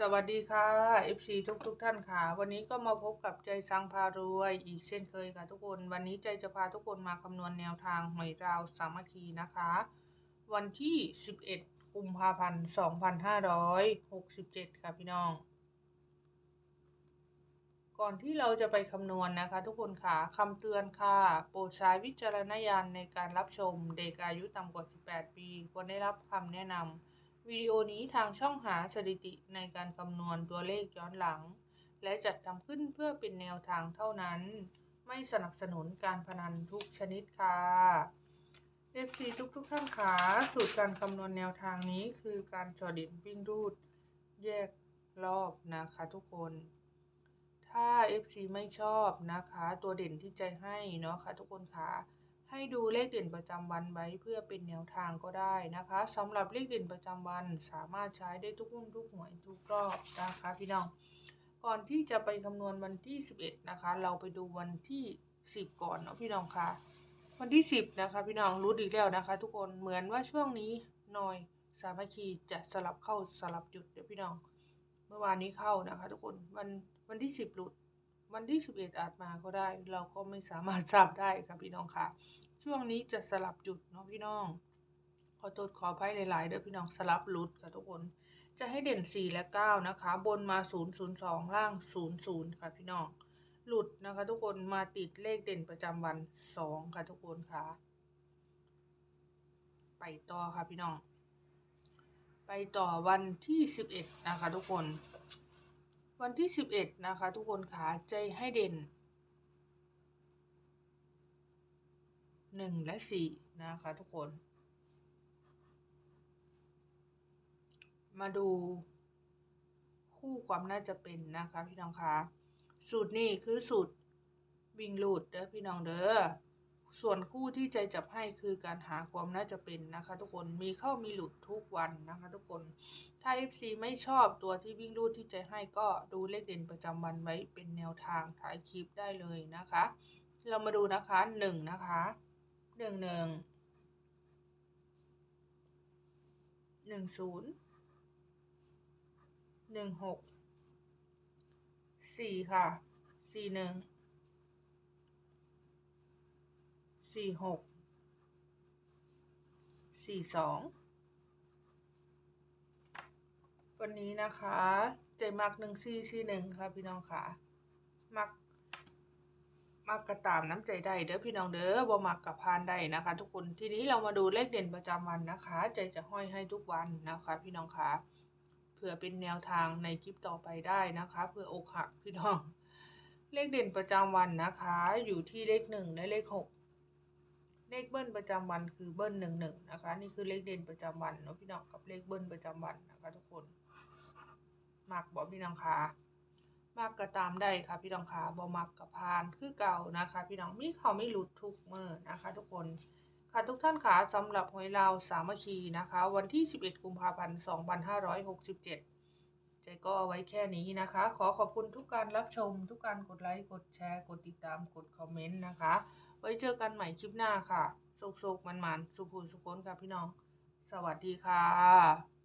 สวัสดีค่ะ FC ทุกทุกท่านค่ะ วันนี้ก็มาพบกับใจสังพารวยอีกเช่นเคยค่ะทุกคน วันนี้ใจจะพาทุกคนมาคำนวณแนวทางหวยราวสามัคคีนะคะ วันที่ 11 กุมภาพันธ์2567 ค่ะพี่น้อง ก่อนที่เราจะไปคำนวณนะคะ ทุกคนค่ะคำเตือนค่ะ โปรดใช้วิจารณญาณในการรับชมเด็กอายุต่ำกว่า 18 ปีควรได้รับคำแนะนำ วิดีโอนี้ทางช่องหาสถิติในการคำนวณตัวเลขย้อนหลัง และจัดทำขึ้นเพื่อเป็นแนวทางเท่านั้น ไม่สนับสนุนการพนันทุกชนิดค่ะ FC ทุกทุกๆท่านค่ะสูตรการคำนวณแนวทางนี้คือการจอดินวิ่งรูด แยกรอบนะคะทุกคน ถ้า FC ไม่ชอบนะคะ ตัวเด่นที่ใจให้เนาะค่ะทุกคนค่ะ ให้ดูเลขเด่นประจำวันไว้เพื่อเป็นแนวทางก็ได้นะคะสำหรับเลขเด่นประจำวันสามารถใช้ได้ทุกหุ้นทุกหวยทุกรอบนะคะพี่น้องก่อนที่จะไปคำนวณวันที่ 11 นะคะ เราไปดูวันที่ 10 ก่อนเนาะพี่น้องค่ะวันที่ 10 นะคะ พี่น้องรู้อีกแล้วนะคะ ทุกคนเหมือนว่าช่วงนี้หน่อยสามัคคีจะสลับเข้าสลับหยุดเดี๋ยวพี่น้องเมื่อวานนี้เข้านะคะ ทุกคนวันวันที่ 10 หลุด วันที่ 11 อาจมาก็ได้ เราก็ไม่สามารถทราบได้ค่ะพี่น้องค่ะ ช่วงนี้จะสลับจุดเนาะพี่น้อง ขอโทษขออภัยหลายๆเด้อพี่น้องสลับหลุดค่ะทุกคน จะให้เด่น 4 และ 9 นะคะ บนมา 0 0 2 ล่าง 0 0 ค่ะพี่น้อง หลุดนะคะทุกคนมาติดเลขเด่นประจำวัน 2 ค่ะทุกคนค่ะ ไปต่อค่ะพี่น้อง ไปต่อวันที่ 11 นะคะทุกคน วันที่ 11 นะคะทุกคนขาใจให้เด่น หนึ่งและสี่นะคะทุกคน มาดู คู่ความน่าจะเป็นนะคะ พี่น้องคะสูตรนี้คือสูตรวิ่งลูดเด้อพี่น้องเด้อส่วนคู่ที่ใจจับให้คือการหาความน่าจะเป็นนะคะ ทุกคนมีเข้ามีหลุดทุกวันนะคะ ทุกคนถ้า FC ไม่ชอบตัวที่วิ่งรูดที่ใจให้ก็ดูเลขเด่นประจำวันไว้เป็นแนวทางถ่ายคลิปได้เลยนะคะ เรามาดูนะคะหนึ่งนะคะ หนึ่งหนึ่งหนึ่งศูนย์หนึ่งหกสี่ค่ะสี่หนึ่งสี่หกสี่สองวันนี้นะคะ เจมักหนึ่งสี่สี่หนึ่งค่ะพี่น้องค่ะ มัก มักกระตามน้ำใจได้เด้อพี่น้องเด้อบ่มักกับพานได้นะคะ ทุกคนทีนี้เรามาดูเลขเด่นประจำวันนะคะ ใจจะห้อยให้ทุกวันนะคะ พี่น้องคะเผื่อเป็นแนวทางในคลิปต่อไปได้นะคะเผื่ออกหักพี่น้อง เลขเด่นประจำวันนะคะ อยู่ที่เลขหนึ่งและเลขหกเลขเบิ้ลประจำวันคือเบิ้ลหนึ่งหนึ่งนะคะ นี่คือเลขเด่นประจำวันเนาะพี่น้องกับเลขเบิ้ลประจำวันนะคะ ทุกคนมักบอกพี่น้องคะ มักก็ตามได้ค่ะพี่น้องค่ะบ่มักกับพานคือเก่านะคะ พี่น้องมีเขาไม่หลุดทุกเมื่อนะคะ ทุกคนค่ะทุกท่านค่ะสำหรับหวยลาวสามัคคีนะคะ วันที่ 11 กุมภาพันธ์ 2567 ใจก็เอาไว้แค่นี้นะคะ ขอขอบคุณทุกการรับชม ทุกการกดไลค์กดแชร์ กดติดตามกดคอมเมนต์นะคะ ไว้เจอกันใหม่คลิปหน้าค่ะโศกๆมันๆสุขุสุขนค่ะพี่น้อง สวัสดีค่ะ